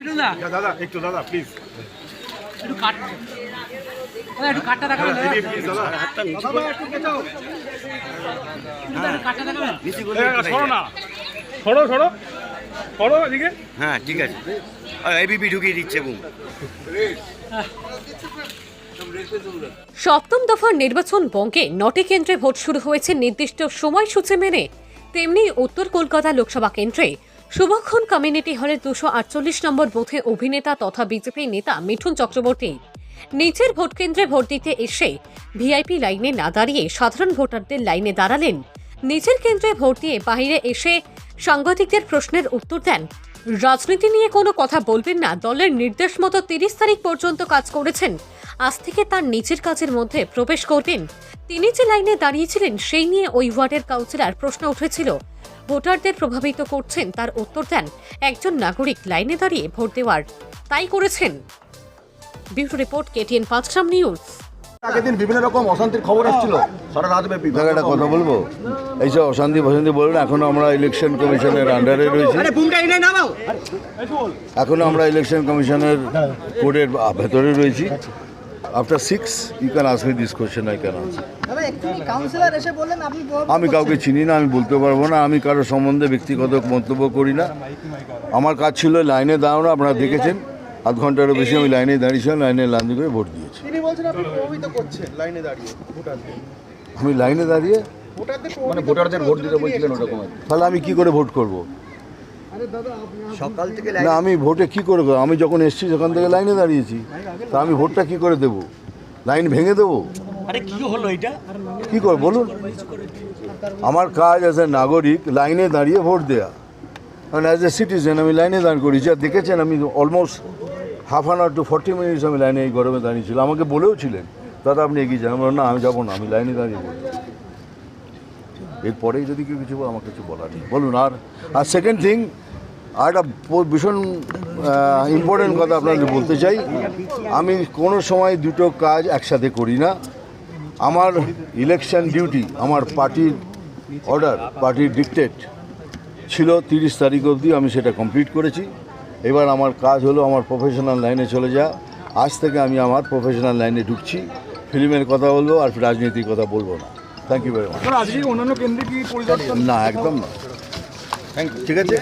না দাদা। একটু দাদা প্লিজ একটু কাট। দাদা, একটু কাটটা দেখাবেন দাদা। একটু প্লিজ দাদা কাটটা দেখাবেন? সরো না। সরো সরো। সরো এদিকে। হ্যাঁ ঠিক আছে। এবিপি ঢুকিয়ে দিচ্ছে বুম। সপ্তম দফার নির্বাচন বঙ্গে নটি কেন্দ্রে ভোট শুরু হয়েছে নির্দিষ্ট সময়সূচি মেনে। তেমনি উত্তর কলকাতা লোকসভা কেন্দ্রে শুভক্ষণ কমিউনিটি হলের দুশো আটচল্লিশ নম্বর বুথে অভিনেতা তথা বিজেপি নেতা মিঠুন চক্রবর্তী। নিজের ভোট কেন্দ্রে ভোট দিতে এসে ভিআইপি লাইনে না দাঁড়িয়ে সাধারণ ভোটারদের লাইনে দাঁড়ালেন। নিজের কেন্দ্রে ভোট দিয়ে বাইরে এসে সাংবাদিকদের প্রশ্নের উত্তর দেন। রাজনীতি নিয়ে কোনো কথা বলবেন না, দলের নির্দেশ মতো তিরিশ তারিখ পর্যন্ত কাজ করেছেন আজ থেকে তার নিজের কাজের মধ্যে প্রবেশ করবেন। তিনি যে লাইনে দাঁড়িয়েছিলেন সেই নিয়ে ওই ওয়ার্ডের কাউন্সিলর প্রশ্ন উঠেছিল। ভোটারদের প্রভাবিত করছেন তার উত্তর দেন একজন নাগরিক লাইনে দাঁড়িয়ে ভোট দেওয়ার। তাই করেছেন। Bureau report KTN Panchgram news. আগের দিন বিভিন্ন রকম অশান্তির খবর আসছিল সারা রাত ব্যাপী। আপনাকে একটা কথা বলব? এইসব অশান্তি ফশান্তি বলবেন এখনও আমরা ইলেকশন কমিশনের আন্ডারে রয়েছি। এখনও আমরা ইলেকশন কমিশনের কোডের ভেতরে রয়েছি। After six you can ask me this question I can আমি কাউকে চিনি না আমি বলতে পারব না আমি কারও সম্বন্ধে ব্যক্তিগত মন্তব্য করি না। আমার কাজ ছিল লাইনে দাঁড়ানো আপনারা দেখেছেন। আধ ঘন্টারও বেশি আমি লাইনে দাঁড়িয়েছিলাম লাইনে লাঞ্জি করে ভোট দিয়েছি। তিনি বলছেন আপনি প্রভাবিত করছেন লাইনে দাঁড়িয়ে ভোটারদের। আমি লাইনে দাঁড়িয়ে ভোটারদের মানে ভোট দিতে বলছিলেন ওরকম। তাহলে আমি কি করে ভোট করব? না আমি ভোটে কি করে করব? আমি যখন এসেছি সেখান থেকে লাইনে দাঁড়িয়েছি। তা আমি ভোটটা কি করে দেব? লাইন ভেঙে দেবো? আরে কি হলো এটা? কি করে বলুন? আমার কাজ অ্যাজ এ নাগরিক লাইনে দাঁড়িয়ে ভোট দেওয়া কারণ অ্যাজ এ সিটিজেন আমি লাইনে দাঁড় করেছি। আর দেখেছেন আমি almost half an hour two forty minutes আমি লাইনে এই গরমে দাঁড়িয়েছিলাম। আমাকে বলেও ছিলেন দাদা আপনি এগিয়ে যান। আমরা না আমি যাব না আমি লাইনে দাঁড়িয়ে ভোট এরপরেই যদি কেউ কিছু বলে, আমার কিছু বলার নেই। বলুন আর আর সেকেন্ড থিং আর একটা ভীষণ ইম্পর্টেন্ট কথা আপনাদের বলতে চাই। আমি কোনো সময় দুটো কাজ একসাথে করি না। আমার ইলেকশন ডিউটি আমার পার্টির অর্ডার পার্টির ডিকটেট ছিল তিরিশ তারিখ অবধি আমি সেটা কমপ্লিট করেছি। এবার আমার কাজ হলো আমার প্রফেশনাল লাইনে চলে যা আজ থেকে আমি আমার প্রফেশনাল লাইনে ঢুকছি। ফিল্মের কথা বলব আর রাজনীতির কথা বলব না। থ্যাংক ইউ ভেরি মাচ না একদম না। ঠিক আছে?